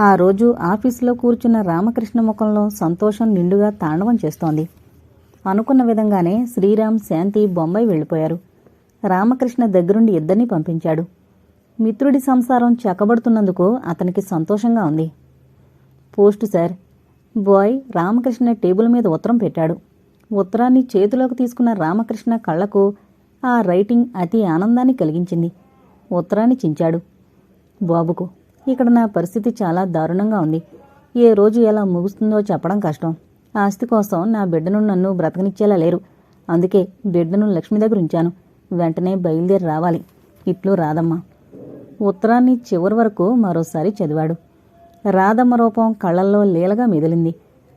ఆ రోజు ఆఫీసులో కూర్చున్న రామకృష్ణ ముఖంలో సంతోషం నిండుగా తాండవం చేస్తోంది. అనుకున్న విధంగానే శ్రీరామ్ శాంతి బొంబాయి వెళ్ళిపోయారు. రామకృష్ణ దగ్గరుండి ఇద్దరిని పంపించాడు. మిత్రుడి సంసారం చెక్కబడుతున్నందుకు అతనికి సంతోషంగా ఉంది. Post sir boy Ramakrishna table మీద ఉత్తరం పెట్టాడు. ఉత్తరాన్ని చేతిలోకి తీసుకున్న రామకృష్ణ కళ్ళకు ఆ రైటింగ్ అతి ఆనందాన్ని కలిగించింది. ఉత్తరాన్ని చించాడు. బాబుకు ఇక్కడ నా పరిస్థితి చాలా దారుణంగా ఉంది. ఏ రోజు ఎలా ముగుస్తుందో చెప్పడం కష్టం. ఆస్తి కోసం నా బిడ్డను నన్ను బ్రతకనిచ్చేలా లేరు. అందుకే బిడ్డను లక్ష్మి దగ్గర ఉంచాను. వెంటనే బయలుదేరి రావాలి. ఇట్లు రాదమ్మ ఉత్తరాన్ని చివరి వరకు మరోసారి చదివాడు. రాధమ్మ రూపం కళ్ళల్లో లీలగా మెదిలింది.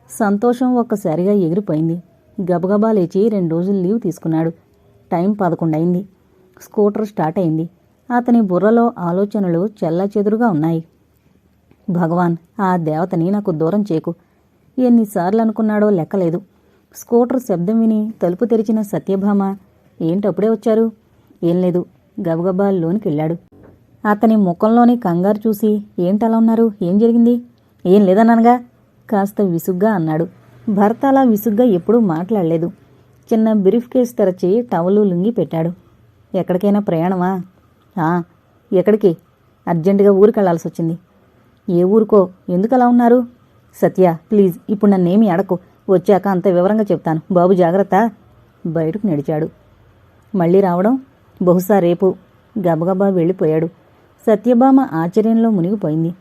సంతోషం ఒక్కసారిగా ఎగిరిపోయింది. గబగబా లేచి రెండు రోజులు లీవ్ తీసుకున్నాడు. టైం పదకొండయింది. స్కూటర్ స్టార్ట్ అయింది. అతని బుర్రలో ఆలోచనలు చెల్లాచెదురుగా ఉన్నాయి. భగవాన్ ఆ దేవతని నాకు దూరం చేకు. ఎన్నిసార్లు అనుకున్నాడో లెక్కలేదు. స్కూటర్ శబ్దం విని తలుపు తెరిచిన సత్యభామ ఏంటప్పుడే వచ్చారు? ఏం లేదు. గబగబా లోనికి వెళ్ళాడు అతని ముఖంలోని కంగారు చూసి ఏంటలా ఉన్నారు? ఏం జరిగింది? ఏం లేదన్నానుగా. కాస్త విసుగ్గా అన్నాడు. భర్త అలా విసుగ్గా ఎప్పుడూ మాట్లాడలేదు. చిన్న బ్రీఫ్ కేస్ తెరచి టవలు లుంగి పెట్టాడు. ఎక్కడికైనా ప్రయాణమా? ఎక్కడికి? అర్జెంటుగా ఊరికెళ్ళాల్సి వచ్చింది. ఏ ఊరుకో? ఎందుకు అలా ఉన్నారు? సత్య ప్లీజ్ ఇప్పుడు నన్నేమీ అడకు వచ్చాక అంత వివరంగా చెప్తాను. బాబు జాగ్రత్త. బయటకు నడిచాడు. మళ్ళీ రావడం? బహుశా రేపు. గబగబా వెళ్ళిపోయాడు. సత్యభామ ఆశ్చర్యంలో మునిగిపోయింది.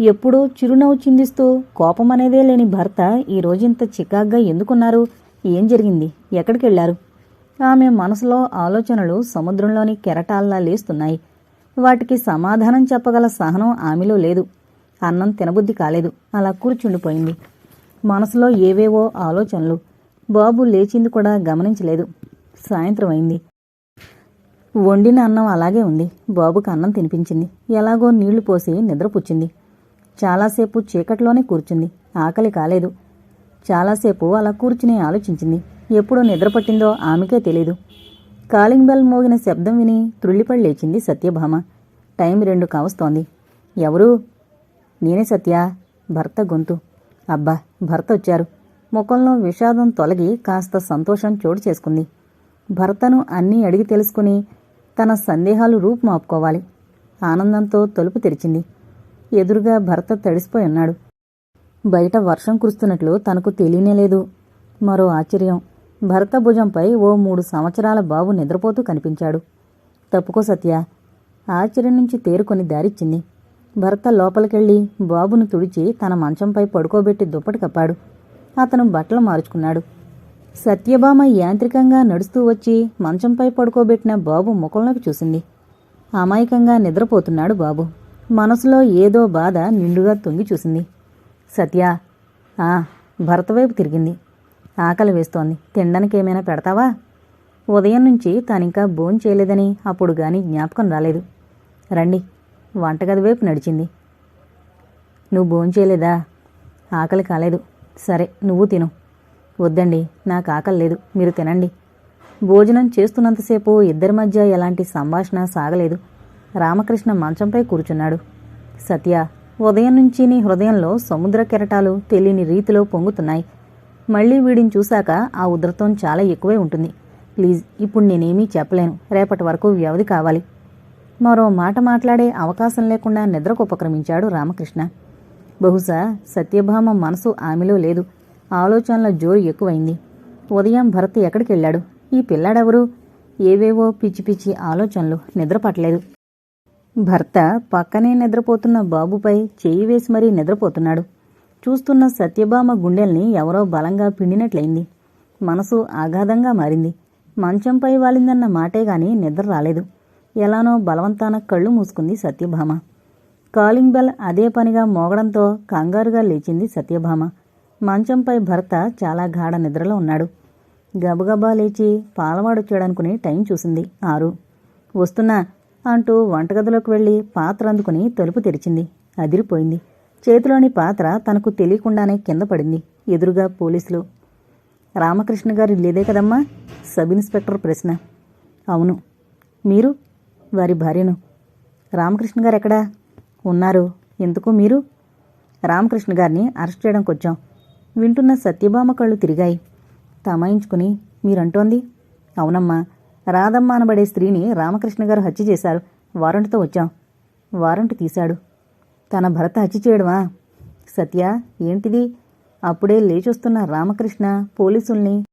ఎప్పుడో చిరునవ్వు చిందిస్తూ కోపం అనేదే లేని భర్త ఈ రోజింత చికాగ్గా ఎందుకున్నారు? ఏం జరిగింది? ఎక్కడికి వెళ్ళారు ఆమె మనసులో ఆలోచనలు సముద్రంలోని కెరటాల్లా లేస్తున్నాయి. వాటికి సమాధానం చెప్పగల సహనం ఆమెలో లేదు. అన్నం తినబుద్ధి కాలేదు. అలా కూర్చుండిపోయింది. మనసులో ఏవేవో ఆలోచనలు. బాబు లేచింది కూడా గమనించలేదు. సాయంత్రం అయింది. వండిన అన్నం అలాగే ఉంది. బాబుకి అన్నం తినిపించింది. ఎలాగో నీళ్ళు పోసి నిద్రపుచ్చింది. చాలాసేపు చీకట్లోనే కూర్చుంది. ఆకలి కాలేదు. చాలాసేపు అలా కూర్చుని ఆలోచించింది. ఎప్పుడు నిద్రపట్టిందో ఆమెకే తెలీదు. కాలింగ్ బెల్ మోగిన శబ్దం విని త్రుళ్ళిపడి లేచింది సత్యభామ. టైం రెండు కావస్తోంది. ఎవరు? నేనే సత్య. భర్త గొంతు. అబ్బా భర్త వచ్చారు. ముఖంలో విషాదం తొలగి కాస్త సంతోషం చోటు చేసుకుంది. భర్తను అన్నీ అడిగి తెలుసుకుని తన సందేహాలు రూపుమాపుకోవాలి ఆనందంతో తలుపు తెరిచింది. ఎదురుగా భర్త తడిసిపోయి ఉన్నాడు. బయట వర్షం కురుస్తున్నట్లు తనకు తెలియనేలేదు మరో ఆశ్చర్యం. భర్త భుజంపై ఓ మూడు సంవత్సరాల బాబు నిద్రపోతూ కనిపించాడు. తప్పుకో సత్య. ఆశ్చర్యం నుంచి తేరుకొని దారిచ్చింది. భర్త లోపలికెళ్ళి బాబును తుడిచి తన మంచంపై పడుకోబెట్టి దుప్పటి కప్పాడు. అతను బట్టలు మార్చుకున్నాడు. సత్యభామ యాంత్రికంగా నడుస్తూ వచ్చి మంచంపై పడుకోబెట్టిన బాబు ముఖంలోకి చూసింది. అమాయకంగా నిద్రపోతున్నాడు బాబు. మనసులో ఏదో బాధ నిండుగా తొంగి చూసింది. సత్య. ఆ భర్త వైపు తిరిగింది. ఆకలి వేస్తోంది. తినడానికి ఏమైనా పెడతావా? ఉదయం నుంచి తానింకా భోజనం చేయలేదని అప్పుడు గాని జ్ఞాపకం రాలేదు. రండి వంటగది వైపు నడిచింది. నువ్వు భోజనం చేయలేదా? ఆకలి కాలేదు. సరే నువ్వు తిను. వద్దండి నాకు ఆకలి లేదు. మీరు తినండి. భోజనం చేస్తున్నంతసేపు ఇద్దరి మధ్య ఎలాంటి సంభాషణ సాగలేదు. రామకృష్ణ మంచంపై కూర్చున్నాడు. సత్య ఉదయం నుంచి నీ హృదయంలో సముద్ర కెరటాలు తెలియని రీతిలో పొంగుతున్నాయి. మళ్ళీ వీడిని చూశాక ఆ ఉధృతం చాలా ఎక్కువే ఉంటుంది. ప్లీజ్ ఇప్పుడు నేనేమీ చెప్పలేను. రేపటి వరకు వ్యవధి కావాలి. మరో మాట మాట్లాడే అవకాశం లేకుండా నిద్రకు ఉపక్రమించాడు రామకృష్ణ. బహుశా సత్యభామ మనసు ఆమెలో లేదు. ఆలోచనల జోరు ఎక్కువైంది. ఉదయం భరత్ ఎక్కడికి వెళ్ళాడు ఈ పిల్లాడెవరు? ఏవేవో పిచ్చి పిచ్చి ఆలోచనలు. నిద్రపట్టలేదు భర్త పక్కనే నిద్రపోతున్న బాబుపై చేయి వేసి మరీ నిద్రపోతున్నాడు. చూస్తున్న సత్యభామ గుండెల్ని ఎవరో బలంగా పిండినట్లయింది. మనసు ఆఘాతంగా మారింది. మంచంపై వాలిందన్న మాటే గాని నిద్ర రాలేదు. ఎలానో బలవంతాన కళ్ళు మూసుకుంది సత్యభామ. కాలింగ్ బెల్ అదే పనిగా మోగడంతో కంగారుగా లేచింది సత్యభామ. మంచంపై భర్త చాలా గాఢ నిద్రలో ఉన్నాడు. గబగబా లేచి పాలవాడొచ్చాడనుకుని టైం చూసింది ఆరు. వస్తున్నా అంటూ వంటగదిలోకి వెళ్ళి పాత్ర అందుకుని తలుపు తెరిచింది. అదిరిపోయింది. చేతిలోని పాత్ర తనకు తెలియకుండానే కింద పడింది. ఎదురుగా పోలీసులు. రామకృష్ణ గారు లేదే కదమ్మా? సబ్ ఇన్స్పెక్టర్ ప్రశ్న. అవును. మీరు? వారి భార్యను. రామకృష్ణ గారు ఎక్కడా? ఉన్నారు. ఎందుకు మీరు? రామకృష్ణ గారిని అరెస్ట్ చేయడానికి వచ్చాం. వింటున్న సత్యభామ కళ్ళు తిరిగాయి. తమాయించుకుని మీరంటోంది? అవునమ్మా. రాధమ్మ అనబడే స్త్రీని రామకృష్ణ గారు హత్య చేశారు. వారంట్తో వచ్చాం. వారంట్ తీశాడు. తన భర్త హత్య చేయడమా? సత్య ఏంటిది? అప్పుడే లేచొస్తున్న రామకృష్ణ పోలీసుల్ని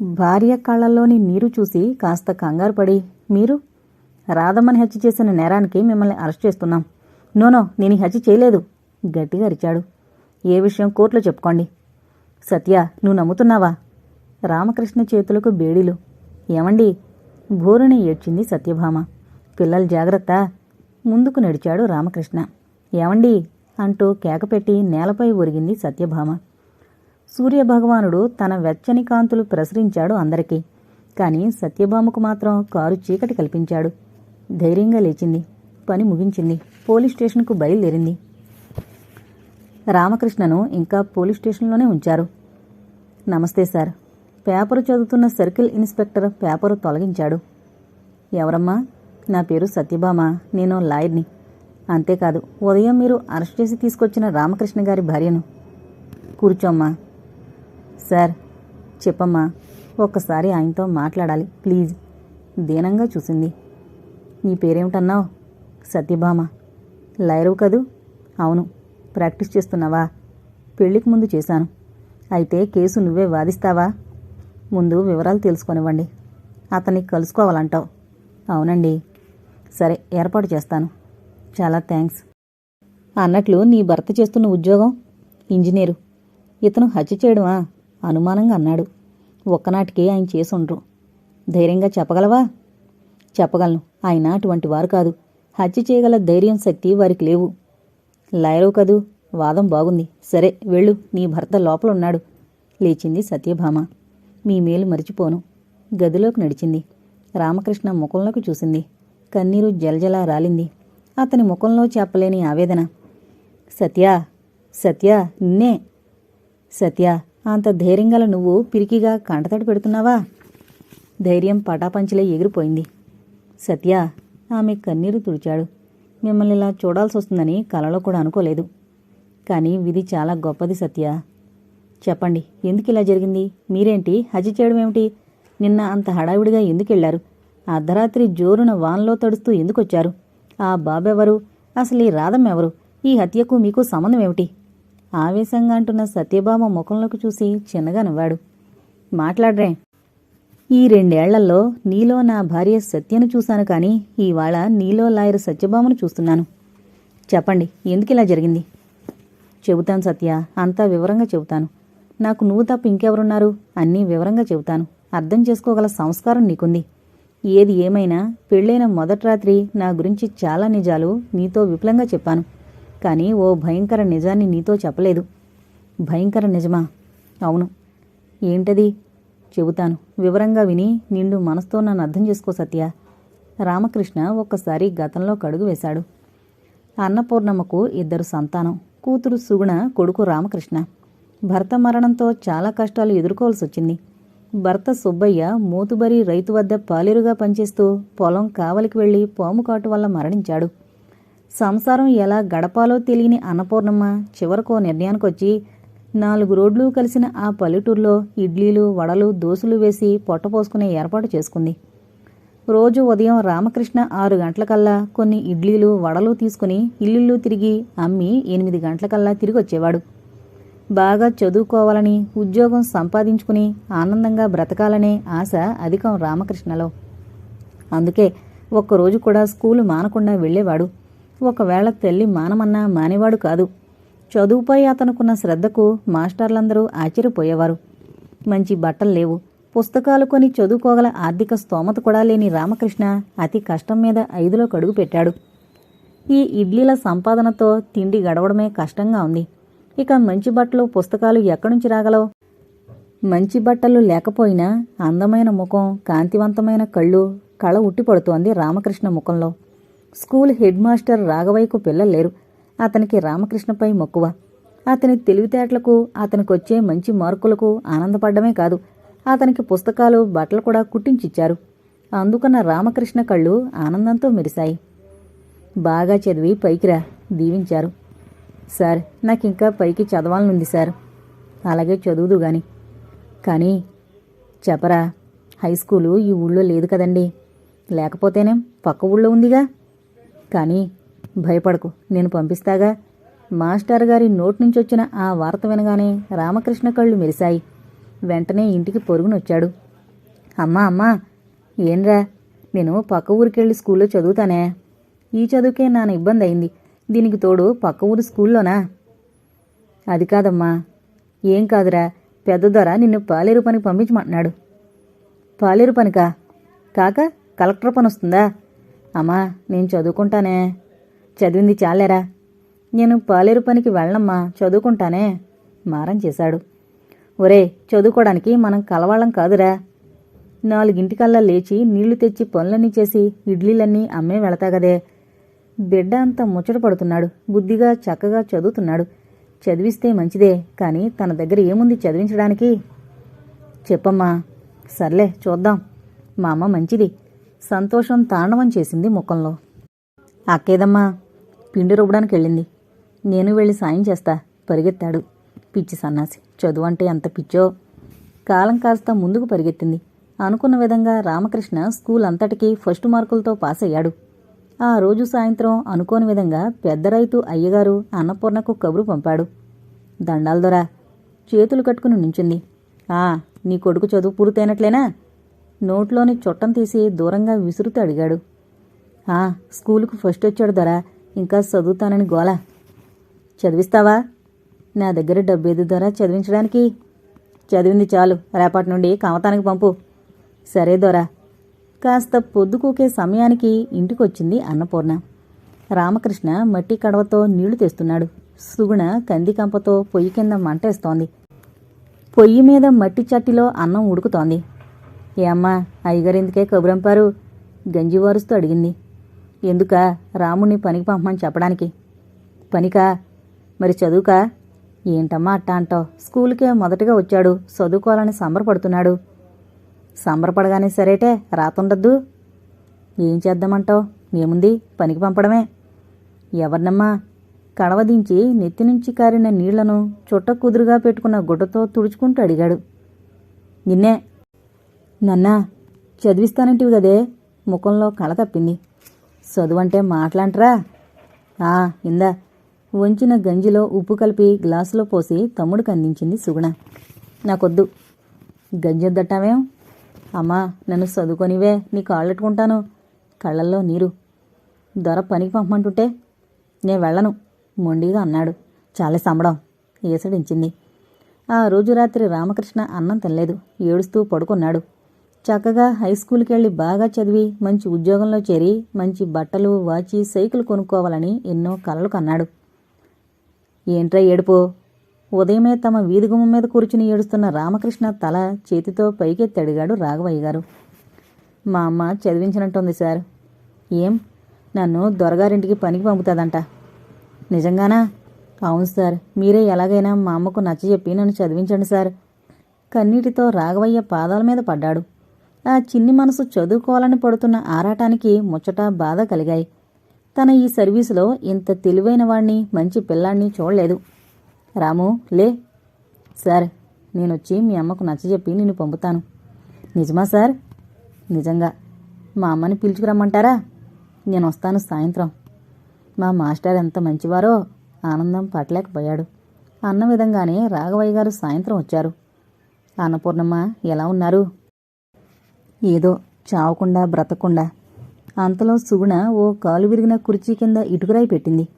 భార్య కళ్ళల్లోని నీరు చూసి కాస్త కంగారు పడి మీరు? రాధమ్మని హత్య చేసిన నేరానికి మిమ్మల్ని అరెస్ట్ చేస్తున్నాం. నోనో నేను ఈ హత్య చేయలేదు గట్టిగా అరిచాడు. ఏ విషయం కోర్టులో చెప్పుకోండి. సత్య నువ్వు నమ్ముతున్నావా? రామకృష్ణ చేతులకు బేడీలు. ఏమండి? భోరుని ఏడ్చింది సత్యభామ. పిల్లలు జాగ్రత్త. ముందుకు నడిచాడు రామకృష్ణ. ఏమండి? అంటూ కేకపెట్టి నేలపై ఒరిగింది సత్యభామ. సూర్యభగవానుడు తన వెచ్చని కాంతులు ప్రసరించాడు అందరికీ. కానీ సత్యభామకు మాత్రం కారు చీకటి కల్పించాడు. ధైర్యంగా లేచింది. పని ముగించింది. పోలీస్ స్టేషన్కు బయలుదేరింది. రామకృష్ణను ఇంకా పోలీస్ స్టేషన్లోనే ఉంచారు. నమస్తే సార్. పేపరు చదువుతున్న సర్కిల్ ఇన్స్పెక్టర్ పేపరు తొలగించాడు. ఎవరమ్మా? నా పేరు సత్యభామ. నేను లాయర్ని. అంతేకాదు ఉదయం మీరు అరెస్ట్ చేసి తీసుకొచ్చిన రామకృష్ణ గారి భార్యను. కూర్చోమ్మా. సార్ చెప్పమ్మా. ఒక్కసారి ఆయనతో మాట్లాడాలి ప్లీజ్. దీనంగా చూసింది. నీ పేరేమిటన్నావు? సత్యభామ. లైరవు కదూ? అవును. ప్రాక్టీస్ చేస్తున్నావా? పెళ్ళికి ముందు చేశాను. అయితే కేసు నువ్వే వాదిస్తావా? ముందు వివరాలు తెలుసుకొనివ్వండి. అతన్ని కలుసుకోవాలంటావు. అవునండి. సరే ఏర్పాటు చేస్తాను. చాలా థ్యాంక్స్ అన్నట్లు నీ భర్త చేస్తున్న ఉద్యోగం? ఇంజనీరు. ఇతను హత్య చేయడమా? అనుమానంగా అన్నాడు. ఒక్కనాటికి ఆయన చేసుండ్రు ధైర్యంగా చెప్పగలవా? చెప్పగలను. ఆయన అటువంటి వారు కాదు. హత్య చేయగల ధైర్యం శక్తి వారికి లేవు. లాయరు కదూ? వాదం బాగుంది. సరే వెళ్ళు. నీ భర్త లోపల ఉన్నాడు. లేచింది సత్యభామ. మీ మేలు మరిచిపోను. గదిలోకి నడిచింది. రామకృష్ణ ముఖంలోకి చూసింది. కన్నీరు జలజలా రాలింది. అతని ముఖంలో చెప్పలేని ఆవేదన. సత్య సత్య నిన్నే. సత్య అంత ధైర్యంగల నువ్వు పిరికిగా కంటతడి పెడుతున్నావా? ధైర్యం పటాపంచలే ఎగిరిపోయింది. సత్య ఆమె కన్నీరు తుడిచాడు. మిమ్మల్ని ఇలా చూడాల్సి వస్తుందని కలలో కూడా అనుకోలేదు. కానీ విధి చాలా గొప్పది సత్య. చెప్పండి ఎందుకు ఇలా జరిగింది? మీరేంటి? హజ్ చేయడం ఏమిటి? నిన్న అంత హడావిడిగా ఎందుకెళ్ళారు అర్ధరాత్రి జోరున వాన్లో తడుస్తూ ఎందుకొచ్చారు? ఆ బాబెవరు? అసలు ఈ రాధమ్మెవరు? ఎవరు ఈ హత్యకు మీకు సంబంధం ఏమిటి? ఆవేశంగా అంటున్న సత్యభామ ముఖంలోకి చూసి చిన్నగా నవ్వాడు. మాట్లాడ్రే. ఈ రెండేళ్ళలో నీలో నా భార్య సత్యను చూశాను కానీ ఇవాళ నీలో లాయర్ సత్యభామను చూస్తున్నాను. చెప్పండి ఎందుకు ఇలా జరిగింది? చెబుతాను సత్య అంతా వివరంగా చెబుతాను. నాకు నువ్వు తప్ప ఇంకెవరున్నారు? అన్నీ వివరంగా చెబుతాను. అర్థం చేసుకోగల సంస్కారం నీకుంది. ఏది ఏమైనా పెళ్ళైన మొదటి రాత్రి నా గురించి చాలా నిజాలు నీతో విపులంగా చెప్పాను. కానీ ఓ భయంకర నిజాన్ని నీతో చెప్పలేదు. భయంకర నిజమా? అవును. ఏంటది? చెబుతాను. వివరంగా విని నిండు మనసుతో నన్ను అర్థం చేసుకో సత్య. రామకృష్ణ ఒక్కసారి గతంలో కడుగు వేశాడు. అన్నపూర్ణమ్మకు ఇద్దరు సంతానం. కూతురు సుగుణ కొడుకు రామకృష్ణ. భర్త మరణంతో చాలా కష్టాలు ఎదుర్కోవాల్సి వచ్చింది భర్త సుబ్బయ్య మూతుబరి రైతు వద్ద పాలేరుగా పనిచేస్తూ పొలం కావలికి వెళ్ళి పాము కాటు వల్ల మరణించాడు. సంసారం ఎలా గడపాలో తెలియని అన్నపూర్ణమ్మ చివరకు నిర్ణయానికొచ్చి నాలుగు రోడ్లు కలిసిన ఆ పల్లెటూరులో ఇడ్లీలు వడలు దోసులు వేసి పొట్టపోసుకునే ఏర్పాటు చేసుకుంది. రోజు ఉదయం రామకృష్ణ ఆరు గంటలకల్లా కొన్ని ఇడ్లీలు వడలు తీసుకుని ఇల్లుళ్ళు తిరిగి అమ్మి ఎనిమిది గంటలకల్లా తిరిగి వచ్చేవాడు బాగా చదువుకోవాలని ఉద్యోగం సంపాదించుకుని ఆనందంగా బ్రతకాలనే ఆశ అధికం రామకృష్ణలో. అందుకే ఒక్కరోజు కూడా స్కూలు మానకుండా వెళ్ళేవాడు. ఒకవేళ తల్లి మానమన్నా మానేవాడు కాదు. చదువుపై అతనుకున్న శ్రద్ధకు మాస్టర్లందరూ ఆశ్చర్యపోయేవారు. మంచి బట్టలు లేవు. పుస్తకాలు కొని చదువుకోగల ఆర్థిక స్తోమత కూడా లేని రామకృష్ణ అతి కష్టం మీద ఐదులో కడుగు పెట్టాడు. ఈ ఇడ్లీల సంపాదనతో తిండి గడవడమే కష్టంగా ఉంది. ఇక మంచి బట్టలు పుస్తకాలు ఎక్కడుంచి రాగలవు? మంచి బట్టలు లేకపోయినా అందమైన ముఖం కాంతివంతమైన కళ్ళు కళ ఉట్టిపడుతోంది రామకృష్ణ ముఖంలో. స్కూల్ హెడ్ మాస్టర్ రాఘవయ్యకు పిల్లలు లేరు. అతనికి రామకృష్ణపై మక్కువ. అతని తెలివితేటలకు అతనికొచ్చే మంచి మార్కులకు ఆనందపడ్డమే కాదు. అతనికి పుస్తకాలు బట్టలు కూడా కుట్టించిచ్చారు. అందుకన్న రామకృష్ణ కళ్ళు ఆనందంతో మెరిశాయి. బాగా చదివి పైకిరా దీవించారు. సార్ నాకు ఇంకా పైకి చదవాలనుంది సార్. అలాగే చదువుదు గాని. కానీ చెప్పరా హై స్కూలు ఈ ఊళ్ళో లేదు కదండి. లేకపోతేనే పక్క ఊళ్ళో ఉందిగా. కానీ భయపడకు నేను పంపిస్తాగా. మాస్టర్ గారి నోటి నుంచి వచ్చిన ఆ వార్త వినగానే రామకృష్ణ కళ్ళు మెరిశాయి. వెంటనే ఇంటికి పొరుగునొచ్చాడు. అమ్మా అమ్మా ఏంరా? నేను పక్క ఊరికెళ్ళి స్కూల్లో చదువుతానే. ఈ చదువుకే నాన్న ఇబ్బంది అయింది దీనికి తోడు పక్క ఊరు స్కూల్లోనా? అది కాదమ్మా. ఏం కాదురా. పెద్ద దొర నిన్ను పాలేరు పనికి పంపించమంటున్నాడు పాలేరు పనికా? కాక కలెక్టర్ పని వస్తుందా? అమ్మా నేను చదువుకుంటానే. చదివింది చాలేరా? నేను పాలేరు పనికి వెళ్ళనమ్మా. చదువుకుంటానే. మారం చేశాడు. ఒరే చదువుకోవడానికి మనం కలవాళ్ళం కాదురా. నాలుగింటికల్లా లేచి నీళ్ళు తెచ్చి పనులన్నీ చేసి ఇడ్లీలన్నీ అమ్మే వెళతా కదే బిడ్డ అంత ముచ్చట పడుతున్నాడు. బుద్ధిగా చక్కగా చదువుతున్నాడు. చదివిస్తే మంచిదే కానీ తన దగ్గర ఏముంది చదివించడానికి? చెప్పమ్మా. సర్లే చూద్దాం. మా అమ్మ మంచిది. సంతోషం తాండవం చేసింది ముఖంలో. అక్కేదమ్మా పిండి రుబ్బడానికి వెళ్ళింది. నేను వెళ్ళి సాయం చేస్తా పరిగెత్తాడు పిచ్చి సన్నాసి. చదువు అంటే ఎంత పిచ్చో. కాలం కాస్త ముందుకు పరిగెత్తింది. అనుకున్న విధంగా రామకృష్ణ స్కూల్ అంతటికీ ఫస్ట్ మార్కులతో పాస్ అయ్యాడు ఆ రోజు సాయంత్రం అనుకోని విధంగా పెద్ద రైతు అయ్యగారు అన్నపూర్ణకు కబురు పంపాడు. దండాల దొరా చేతులు కట్టుకుని నుంచుంది. ఆ నీ కొడుకు చదువు పూర్తయినట్లేనా? నోట్లోని చుట్టం తీసి దూరంగా విసురుతూ అడిగాడు. ఆ స్కూలుకు ఫస్ట్ వచ్చాడు దొరా. ఇంకా చదువుతానని గోల. చదివిస్తావా? నా దగ్గర డబ్బేది దొరా చదివించడానికి. చదివింది చాలు. రేపటి నుండి కామతానికి పంపు. సరే దొరా. కాస్త పొద్దుకూకే సమయానికి ఇంటికొచ్చింది అన్నపూర్ణ. రామకృష్ణ మట్టి కడవతో నీళ్ళు తెస్తున్నాడు. సుగుణ కందికంపతో పొయ్యి కింద మంటేస్తోంది. పొయ్యి మీద మట్టి చట్టిలో అన్నం ఉడుకుతోంది. ఏ అమ్మా అయ్యగారిందుకే కబురంపారు? గంజి వారుస్తూ అడిగింది. ఎందుక? రాముణ్ణి పనికి పంపమని చెప్పడానికి. పనికా? మరి చదువుకా? ఏంటమ్మా అట్టా అంటావు? స్కూల్కే మొదటగా వచ్చాడు. చదువుకోవాలని సంబరపడుతున్నాడు. సంబరపడగానే సరేటే రాతుండద్దు. ఏం చేద్దామంటావు? ఏముంది? పనికి పంపడమే. ఎవరినమ్మా? కడవదించి నెత్తి నుంచి కారిన నీళ్ళను చుట్ట కుదురుగా పెట్టుకున్న గుడ్డతో తుడుచుకుంటూ అడిగాడు. నిన్నే. నన్నా చదివిస్తానంటివి కదే. ముఖంలో కళ తప్పింది. చదువంటే మాట్లాంటరా? ఆ ఇందా. వంచిన గంజిలో ఉప్పు కలిపి గ్లాసులో పోసి తమ్ముడికి అందించింది సుగుణ. నాకొద్దు. గంజొద్దట్టావేం అమ్మా నన్ను చదువుకొనివే నీ కాళ్ళెట్టుకుంటాను. కళ్ళల్లో నీరు. దొర పనికి పంపమంటుంటే నేను వెళ్ళను మొండిగా అన్నాడు. చాలా సంబడం ఏసడించింది. ఆ రోజు రాత్రి రామకృష్ణ అన్నం తినలేదు ఏడుస్తూ పడుకున్నాడు. చక్కగా హై స్కూల్కి వెళ్ళి బాగా చదివి మంచి ఉద్యోగంలో చేరి మంచి బట్టలు వాచి సైకిల్ కొనుక్కోవాలని ఎన్నో కలలు కన్నాడు. ఏంట్రా ఏడుపో? ఉదయమే తమ వీధిగుమ్మ మీద కూర్చుని ఏడుస్తున్న రామకృష్ణ తల చేతితో పైకెత్తడిగాడు రాఘవయ్య గారు. మా అమ్మ చదివించినట్టుంది సార్. ఏం? నన్ను దొరగారింటికి పనికి పంపుతాదంట. నిజంగానా? అవును సార్. మీరే ఎలాగైనా మా అమ్మకు నచ్చజెప్పి నన్ను చదివించండి సార్. కన్నీటితో రాఘవయ్య పాదాల మీద పడ్డాడు. ఆ చిన్ని మనసు చదువుకోవాలని పడుతున్న ఆరాటానికి ముచ్చట బాధ కలిగాయి. తన ఈ సర్వీసులో ఇంత తెలివైన వాణ్ణి మంచి పిల్లాణ్ణి చూడలేదు. రాము లే. సార్ నేనొచ్చి మీ అమ్మకు నచ్చజెప్పి నిన్ను పంపుతాను. నిజమా సార్? నిజంగా. మా అమ్మని పిలుచుకురమ్మంటారా? నేను వస్తాను సాయంత్రం. మా మాస్టర్ ఎంత మంచివారో ఆనందం పట్టలేకపోయాడు. అన్న విధంగానే రాఘవయ్య గారు సాయంత్రం వచ్చారు. అన్నపూర్ణమ్మ ఎలా ఉన్నారు? ఏదో చావకుండా బ్రతకుండా అంతలో సుగుణ ఓ కాలు విరిగిన కుర్చీ కింద ఇటుకురాయి పెట్టింది.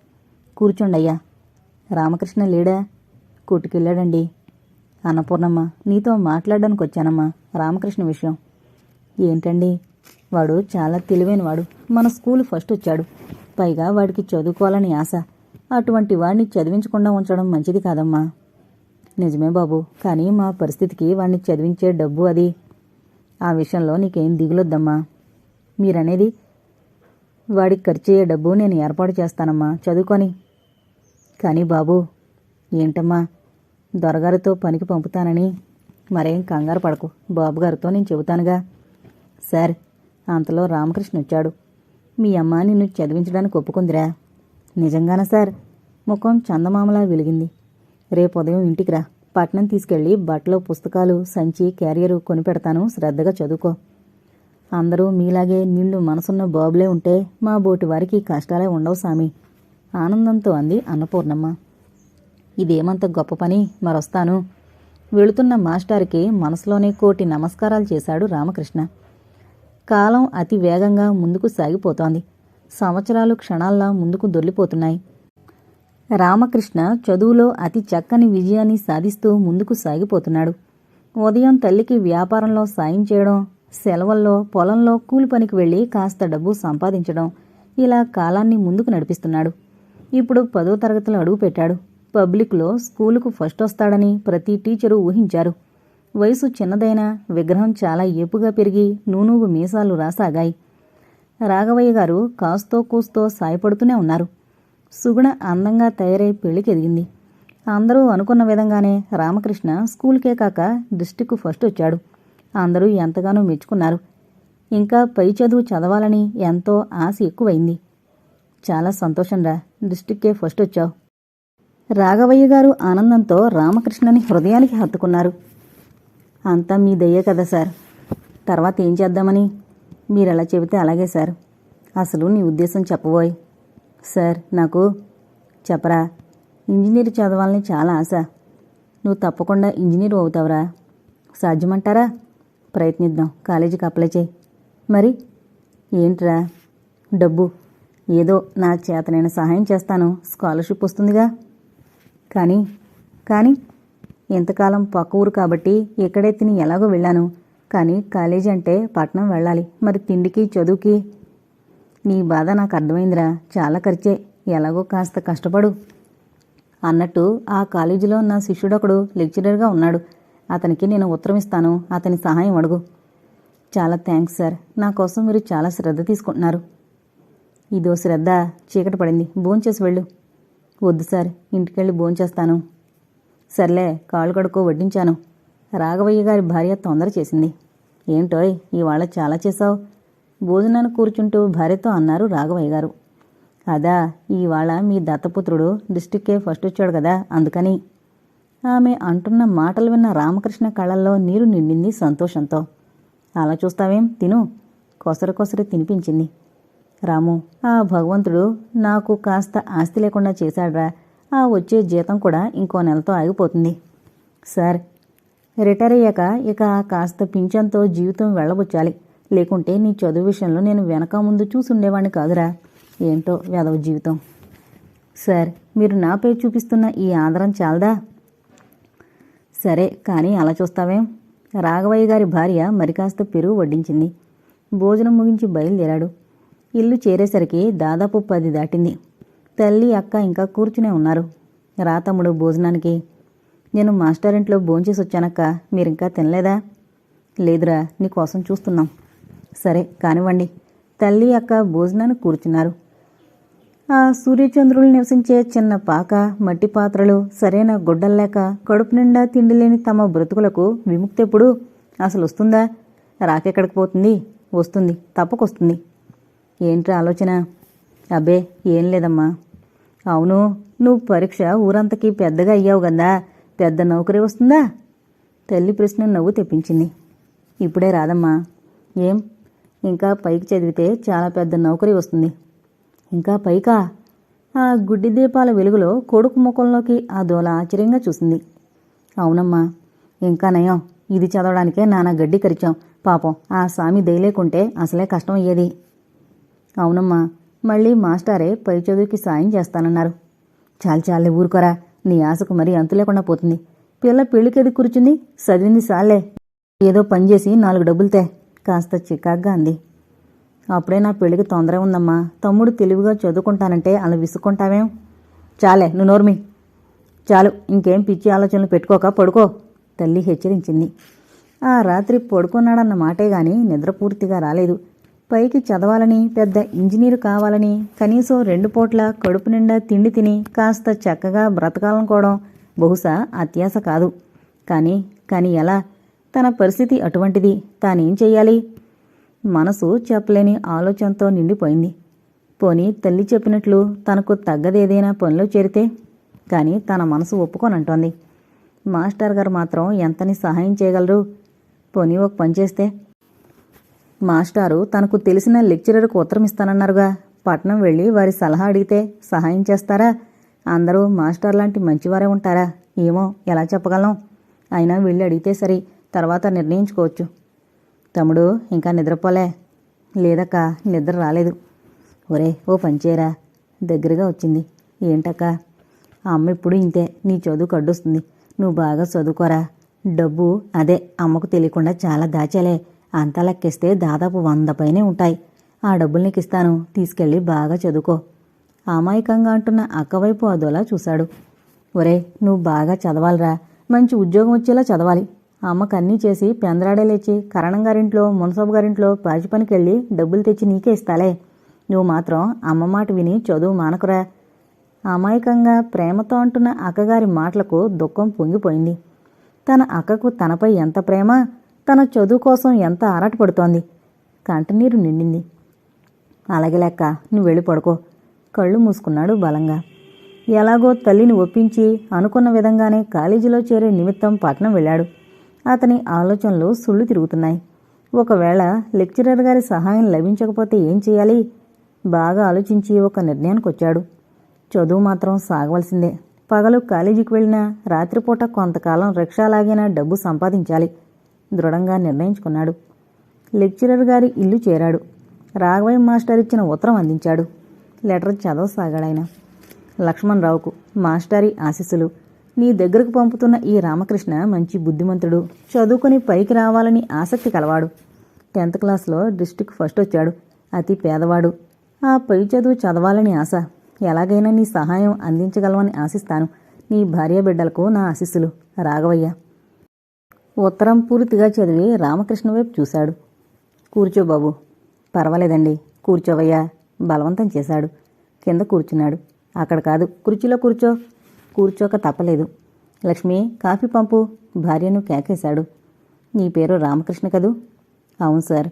కూర్చోండయ్యా. రామకృష్ణ లేడా? కొట్టుకెళ్ళాడండి అన్నపూర్ణమ్మ నీతో మాట్లాడడానికి వచ్చానమ్మా రామకృష్ణ విషయం. ఏంటండి? వాడు చాలా తెలివైనవాడు. మన స్కూల్ ఫస్ట్ వచ్చాడు. పైగా వాడికి చదువుకోవాలని ఆశ. అటువంటి వాడిని చదివించకుండా ఉంచడం మంచిది కాదమ్మా. నిజమే బాబు కానీ మా పరిస్థితికి వాడిని చదివించే డబ్బు అది. ఆ విషయంలో నీకేం దిగులొద్దమ్మా. మీరనేది వాడికి ఖర్చు అయ్యే డబ్బు నేను ఏర్పాటు చేస్తానమ్మా. చదువుకొని. కానీ బాబు ఏంటమ్మా? దొరగారితో పనికి పంపుతానని మరేం కంగారు పడకు. బాబుగారితో నేను చెబుతానుగా. సార్ అంతలో రామకృష్ణ వచ్చాడు. మీ అమ్మ నిన్ను చదివించడానికి ఒప్పుకుందిరా. నిజంగానా సార్? ముఖం చందమామలా వెలిగింది. రేపు ఉదయం ఇంటికి రా. పట్నం తీసుకెళ్ళి బట్టలు పుస్తకాలు సంచి క్యారియరు కొనిపెడతాను శ్రద్ధగా చదువుకో. అందరూ మీలాగే నిండు మనసున్న బాబులే ఉంటే మా బోటి వారికి కష్టాలే ఉండవు సామి. ఆనందంతో అంది అన్నపూర్ణమ్మ. ఇదేమంత గొప్ప పని? మరొస్తాను. వెళుతున్న మాస్టార్కి మనసులోనే కోటి నమస్కారాలు చేశాడు రామకృష్ణ. కాలం అతి వేగంగా ముందుకు సాగిపోతోంది. సంవత్సరాలు క్షణాల్లా ముందుకు దొర్లిపోతున్నాయి. రామకృష్ణ చదువులో అతి చక్కని విజయాన్ని సాధిస్తూ ముందుకు సాగిపోతున్నాడు. ఉదయం తల్లికి వ్యాపారంలో సాయం చేయడం సెలవుల్లో పొలంలో కూలి పనికి వెళ్ళి కాస్త డబ్బు సంపాదించడం ఇలా కాలాన్ని ముందుకు నడిపిస్తున్నాడు. ఇప్పుడు పదో తరగతిలో అడుగుపెట్టాడు పబ్లిక్లో స్కూలుకు ఫస్ట్ వస్తాడని ప్రతి టీచరు ఊహించారు. వయసు చిన్నదైనా విగ్రహం చాలా ఏపుగా పెరిగి నూనూగు మీసాలు రాసాగాయి. రాఘవయ్య గారు కాస్తో కూస్తో సాయపడుతూనే ఉన్నారు. సుగుణ అందంగా తయారై పెళ్ళికెదిగింది అందరూ అనుకున్న విధంగానే రామకృష్ణ స్కూల్కే కాక డిస్టిక్ ఫస్ట్ వచ్చాడు. అందరూ ఎంతగానో మెచ్చుకున్నారు. ఇంకా పై చదువు చదవాలని ఎంతో ఆశ ఎక్కువైంది. చాలా సంతోషంరా డిస్టిక్కే ఫస్ట్ వచ్చావు. రాఘవయ్య గారు ఆనందంతో రామకృష్ణని హృదయానికి హత్తుకున్నారు. అంతా మీ దయ్యే కదా సార్. తర్వాత ఏం చేద్దామని? మీరెలా చెబితే అలాగే సార్. అసలు నీ ఉద్దేశం చెప్పబోయ్. సార్ నాకు చెప్పరా? ఇంజనీర్ చదవాలని చాలా ఆశ. నువ్వు తప్పకుండా ఇంజనీర్ అవుతావురా. సాధ్యమంటారా? ప్రయత్నిద్దాం. కాలేజీకి అప్లై చేయి. మరి? ఏంట్రా? డబ్బు. ఏదో నా చేత నేను సహాయం చేస్తాను. స్కాలర్షిప్ వస్తుందిగా. కానీ కానీ ఇంతకాలం పక్క ఊరు కాబట్టి ఇక్కడే తిని ఎలాగో వెళ్ళాను. కానీ కాలేజీ అంటే పట్నం వెళ్ళాలి. మరి తిండికి చదువుకి? నీ బాధ నాకు అర్థమైందిరా. చాలా ఖర్చే. ఎలాగో కాస్త కష్టపడు. అన్నట్టు ఆ కాలేజీలో నా శిష్యుడొకడు లెక్చరర్గా ఉన్నాడు. అతనికి నేను ఉత్తరం ఇస్తాను. అతని సహాయం అడుగు. చాలా థ్యాంక్స్ సార్. నా కోసం మీరు చాలా శ్రద్ధ తీసుకుంటున్నారు. ఇదో శ్రద్ధ చీకటి పడింది. భోంచేసి వెళ్ళు. వద్దు సార్ ఇంటికెళ్ళి భోంచేస్తాను. సర్లే కాళ్ళు కడుక్కో వడ్డించాను. రాఘవయ్య గారి భార్య తొందర చేసింది. ఏంటోయ్ ఇవాళ చాలా చేశావు? భోజనాన్ని కూర్చుంటూ భార్యతో అన్నారు రాఘవయ్య గారు. అదా ఇవాళ మీ దత్తపుత్రుడు డిస్టిక్కే ఫస్ట్ వచ్చాడు కదా అందుకని. ఆమె అంటున్న మాటలు విన్న రామకృష్ణ కళ్ళల్లో నీరు నిండింది సంతోషంతో. అలా చూస్తావేం? తిను. కొసరు కొసరు తినిపించింది. రాము ఆ భగవంతుడు నాకు కాస్త ఆస్తి లేకుండా చేశాడ్రా. ఆ వచ్చే జీతం కూడా ఇంకో నెలతో ఆగిపోతుంది. సార్ రిటైర్ అయ్యాక ఇక కాస్త పింఛన్తో జీవితం వెళ్ళబుచ్చాలి. లేకుంటే నీ చదువు విషయంలో నేను వెనక ముందు చూసుండేవాణ్ణి కాదురా. ఏంటో వెదవ జీవితం. సార్ మీరు నాపై చూపిస్తున్న ఈ ఆదరం చాలదా? సరే కానీ అలా చూస్తావేం? రాఘవయ్య గారి భార్య మరి కాస్త పెరుగు వడ్డించింది. భోజనం ముగించి బయలుదేరాడు. ఇల్లు చేరేసరికి దాదాపు పది దాటింది. తల్లి అక్క ఇంకా కూర్చునే ఉన్నారు. రా తమ్ముడు భోజనానికి. నేను మాస్టారెంట్లో భోంచేసి వచ్చానక్క మీరింకా తినలేదా? లేదురా నీకోసం చూస్తున్నాం. సరే కానివ్వండి. తల్లి అక్క భోజనానికి కూర్చున్నారు. ఆ సూర్యచంద్రులు నివసించే చిన్న పాక మట్టి పాత్రలు సరైన గుడ్డల్లేక కడుపు నిండా తిండి లేని తమ బ్రతుకులకు విముక్తెప్పుడు అసలు వస్తుందా రాకెక్కడికి పోతుంది? వస్తుంది తప్పకొస్తుంది. ఏంట్రా ఆలోచన? అబ్బే ఏం లేదమ్మా. అవును నువ్వు పరీక్ష ఊరంతకి పెద్దగా అయ్యావు కదా పెద్ద నౌకరీ వస్తుందా? తల్లి ప్రశ్న నవ్వు తెప్పించింది. ఇప్పుడే రాదమ్మా. ఏం? ఇంకా పైకి చదివితే చాలా పెద్ద నౌకరీ వస్తుంది. ఇంకా పైకా? ఆ గుడ్డి దీపాల వెలుగులో కొడుకు ముఖంలోకి ఆ దోల ఆశ్చర్యంగా చూసింది. అవునమ్మా ఇంకా నయం. ఇది చదవడానికే నానా గడ్డి కరిచాం. పాపం ఆ స్వామి దయలేకుంటే అసలే కష్టం అయ్యేది అవునమ్మా మళ్ళీ మాస్టారే పై చదువుకి సాయం చేస్తానన్నారు. చాలు చాలే ఊరుకోరా నీ ఆశకు మరీ అంతు లేకుండా పోతుంది. పిల్ల పెళ్ళికేది కూర్చుంది? చదివింది సాలే. ఏదో పనిచేసి నాలుగు డబ్బులతే కాస్త చికాగ్గా అంది. అప్పుడే నా పెళ్ళికి తొందర ఉందమ్మా తమ్ముడు తెలివిగా చదువుకుంటానంటే అలా విసుక్కుంటావేం? చాలే నువ్వు నోర్మి. చాలు ఇంకేం పిచ్చి ఆలోచనలు పెట్టుకోక పడుకో తల్లి హెచ్చరించింది. ఆ రాత్రి పడుకున్నాడన్న మాటే గాని నిద్ర పూర్తిగా రాలేదు. పైకి చదవాలని పెద్ద ఇంజనీరు కావాలని కనీసం రెండు పూట్ల కడుపు నిండా తిండి తిని కాస్త చక్కగా బ్రతకాలనుకోవడం బహుశా అత్యాస కాదు. కానీ కానీ ఎలా? తన పరిస్థితి అటువంటిది. తానేం చెయ్యాలి? మనసు చెప్పలేని ఆలోచనతో నిండిపోయింది. పోనీ తల్లి చెప్పినట్లు తనకు తగ్గదేదైనా పనిలో చేరితే? కానీ తన మనసు ఒప్పుకోనంటోంది. మాస్టర్ గారు మాత్రం ఎంతని సహాయం చేయగలరు? పోనీ ఒక పని చేస్తే? మాస్టారు తనకు తెలిసిన లెక్చరర్కు ఉత్తరం ఇస్తానన్నారుగా. పట్నం వెళ్ళి వారి సలహా అడిగితే సహాయం చేస్తారా? అందరూ మాస్టర్ లాంటి మంచివారే ఉంటారా? ఏమో ఎలా చెప్పగలం? అయినా వెళ్ళి అడిగితే సరి తర్వాత నిర్ణయించుకోవచ్చు. తమ్ముడు ఇంకా నిద్రపోలే? లేదక్క నిద్ర రాలేదు. ఒరే ఓ పంచేరా దగ్గరగా వచ్చింది. ఏంటక్క? అమ్మ ఇప్పుడు ఇంతే నీ చదువు కడ్డొస్తుంది. నువ్వు బాగా చదువుకోరా. డబ్బు అదే అమ్మకు తెలియకుండా చాలా దాచాలే. అంతా లెక్కిస్తే దాదాపు వంద పైనే ఉంటాయి. ఆ డబ్బులు నీకు ఇస్తాను తీసుకెళ్ళి బాగా చదువుకో. అమాయకంగా అంటున్న అక్కవైపు అదోలా చూశాడు. ఒరే నువ్వు బాగా చదవాలిరా. మంచి ఉద్యోగం వచ్చేలా చదవాలి. అమ్మకన్నీ చేసి పెందరాడే లేచి కరణం గారింట్లో మునసబు గారింట్లో పాచి పనికెళ్ళి డబ్బులు తెచ్చి నీకే ఇస్తాలే. నువ్వు మాత్రం అమ్మ మాట విని చదువు మానకురా. అమాయకంగా ప్రేమతో అంటున్న అక్కగారి మాటలకు దుఃఖం పొంగిపోయింది. తన అక్కకు తనపై ఎంత ప్రేమ? తన చదువు కోసం ఎంత ఆరాటపడుతోంది. కంటనీరు నిండింది. అలాగే లెక్క నువ్వు వెళ్ళి పడుకో. కళ్ళు మూసుకున్నాడు బలంగా. ఎలాగో తల్లిని ఒప్పించి అనుకున్న విధంగానే కాలేజీలో చేరే నిమిత్తం పట్నం వెళ్ళాడు. అతని ఆలోచనలు సుళ్ళు తిరుగుతున్నాయి. ఒకవేళ లెక్చరర్ గారి సహాయం లభించకపోతే ఏం చేయాలి? బాగా ఆలోచించి ఒక నిర్ణయానికి వచ్చాడు చదువు మాత్రం సాగవలసిందే. పగలు కాలేజీకి వెళ్ళినా రాత్రిపూట కొంతకాలం రిక్షా లాగినా డబ్బు సంపాదించాలి. దృఢంగా నిర్ణయించుకున్నాడు. లెక్చరర్ గారి ఇల్లు చేరాడు. రాఘవయ్య మాస్టర్ ఇచ్చిన ఉత్తరం అందించాడు. లెటర్ చదవసాగాడాయన. లక్ష్మణరావుకు మాస్టారి ఆశీస్సులు. నీ దగ్గరకు పంపుతున్న ఈ రామకృష్ణ మంచి బుద్ధిమంతుడు. చదువుకుని పైకి రావాలని ఆసక్తి కలవాడు. టెన్త్ క్లాస్లో డిస్టిక్ ఫస్ట్ వచ్చాడు. అతి పేదవాడు. ఆ పై చదువు చదవాలని ఆశ. ఎలాగైనా నీ సహాయం అందించగలవని ఆశిస్తాను. నీ భార్య బిడ్డలకు నా ఆశీస్సులు. రాఘవయ్య ఉత్తరం పూర్తిగా చదివి రామకృష్ణ వైపు చూశాడు. కూర్చో బాబు. పర్వాలేదండి. కూర్చోవయ్యా. బలవంతం చేశాడు. కింద కూర్చున్నాడు. అక్కడ కాదు. కుర్చీలో కూర్చో. కూర్చోక తప్పలేదు. లక్ష్మి కాఫీ పంపు. భార్యను కేకేశాడు. నీ పేరు రామకృష్ణ కదూ? అవును సార్.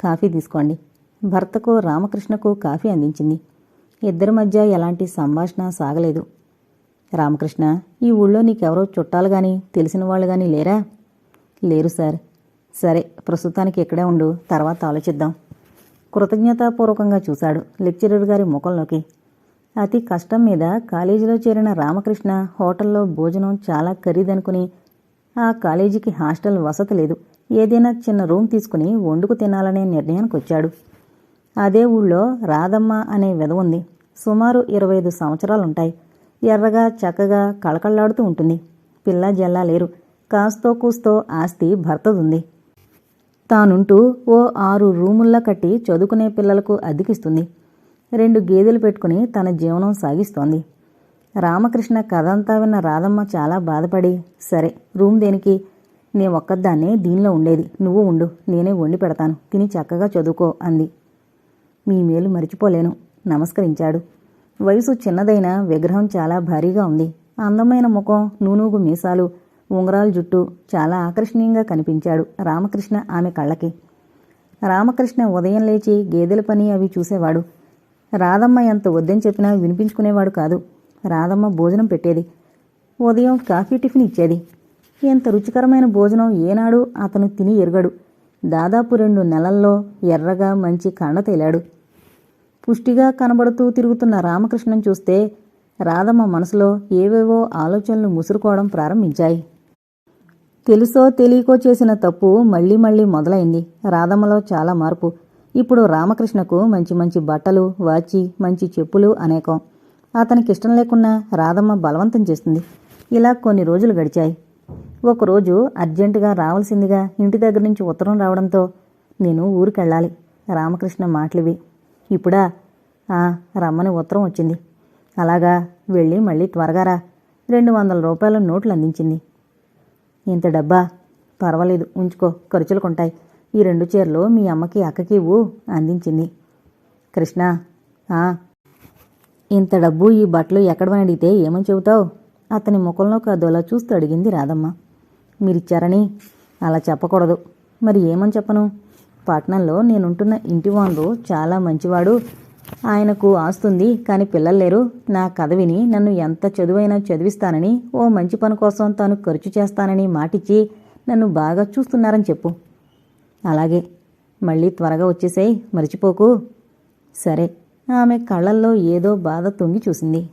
కాఫీ తీసుకోండి. భర్తకు రామకృష్ణకు కాఫీ అందించింది. ఇద్దరి మధ్య ఎలాంటి సంభాషణ సాగలేదు. రామకృష్ణ ఈ ఊళ్ళో నీకెవరో చుట్టాలు కానీ తెలిసిన వాళ్ళు కానీ లేరా? లేరు సార్. సరే ప్రస్తుతానికి ఇక్కడే ఉండు తర్వాత ఆలోచిద్దాం. కృతజ్ఞతాపూర్వకంగా చూశాడు లెక్చరర్ గారి ముఖంలోకి. అతి కష్టం మీద కాలేజీలో చేరిన రామకృష్ణ హోటల్లో భోజనం చాలా ఖరీదనుకుని ఆ కాలేజీకి హాస్టల్ వసతి లేదు. ఏదైనా చిన్న రూమ్ తీసుకుని వండుకు తినాలనే నిర్ణయానికి వచ్చాడు అదే ఊళ్ళో రాధమ్మ అనే విధ ఉంది. సుమారు ఇరవై ఐదు సంవత్సరాలుంటాయి. ఎర్రగా చక్కగా కళకళలాడుతూ ఉంటుంది. పిల్ల జల్లా లేరు. కాస్తో కూస్తో ఆస్తి భర్తదుంది. తానుంటూ ఓ ఆరు రూముల్లా కట్టి చదువుకునే పిల్లలకు అద్దెకిస్తుంది. రెండు గేదెలు పెట్టుకుని తన జీవనం సాగిస్తోంది. రామకృష్ణ కథంతా విన్న రాధమ్మ చాలా బాధపడి సరే రూమ్ దేనికి? నే ఒక్కదాన్నే దీనిలో ఉండేది. నువ్వు ఉండు నేనే వండి పెడతాను. తిని చక్కగా చదువుకో అంది. మీ మేలు మరిచిపోలేను నమస్కరించాడు. వయసు చిన్నదైన విగ్రహం చాలా భారీగా ఉంది. అందమైన ముఖం నూనూగు మీసాలు ఉంగరాల జుట్టు చాలా ఆకర్షణీయంగా కనిపించాడు రామకృష్ణ ఆమె కళ్ళకి. రామకృష్ణ ఉదయం లేచి గేదెల పని అవి చూసేవాడు. రాధమ్మ ఎంత వద్దని చెప్పినా వినిపించుకునేవాడు కాదు. రాధమ్మ భోజనం పెట్టేది. ఉదయం కాఫీ టిఫిన్ ఇచ్చేది. ఎంత రుచికరమైన భోజనం ఏనాడు అతను తిని ఎరగడు. దాదాపు రెండు నెలల్లో ఎర్రగా మంచి కండ తేలాడు. పుష్టిగా కనబడుతూ తిరుగుతున్న రామకృష్ణం చూస్తే రాధమ్మ మనసులో ఏవేవో ఆలోచనలు ముసురుకోవడం ప్రారంభించాయి. తెలుసో తెలియకో చేసిన తప్పు మళ్ళీ మళ్ళీ మొదలైంది. రాధమ్మలో చాలా మార్పు. ఇప్పుడు రామకృష్ణకు మంచి మంచి బట్టలు వాచి మంచి చెప్పులు అనేకం. అతనికి ఇష్టం లేకున్నా రాధమ్మ బలవంతం చేస్తుంది. ఇలా కొన్ని రోజులు గడిచాయి. ఒకరోజు అర్జెంటుగా రావాల్సిందిగా ఇంటి దగ్గర నుంచి ఉత్తరం రావడంతో నేను ఊరికెళ్ళాలి. రామకృష్ణ మాటలివి. ఇప్పుడా? "ఆ, రమ్మని ఉత్తరం వచ్చింది. అలాగా వెళ్ళి మళ్ళీ త్వరగా రా. రెండు వందల రూపాయల నోట్లు అందించింది. ఇంత డబ్బా? పర్వాలేదు ఉంచుకో. ఖర్చులకుంటాయి ఈ రెండు చీరలు మీ అమ్మకి అక్కకి ఇవ్వు అందించింది. కృష్ణ "ఆ, ఇంత డబ్బు ఈ బట్టలు ఎక్కడమని అడిగితే ఏమని చెబుతావు? అతని ముఖంలోకి అదోలా చూస్తూ అడిగింది రాధమ్మ. మీరిచ్చారని? అలా చెప్పకూడదు. మరి ఏమని చెప్పను? పట్నంలో నేనుంటున్న ఇంటి వాళ్ళు చాలా మంచివాడు. ఆయనకు ఆస్తుంది కాని పిల్లలు లేరు. నా కథ విని నన్ను ఎంత చదువైనా చదివిస్తానని ఓ మంచి పని కోసం తాను ఖర్చు చేస్తానని మాటిచ్చి నన్ను బాగా చూస్తున్నారని చెప్పు. అలాగే మళ్ళీ త్వరగా వచ్చేసేయ్ మర్చిపోకు. సరే ఆమె కళ్ళల్లో ఏదో బాధ తొంగి చూసింది.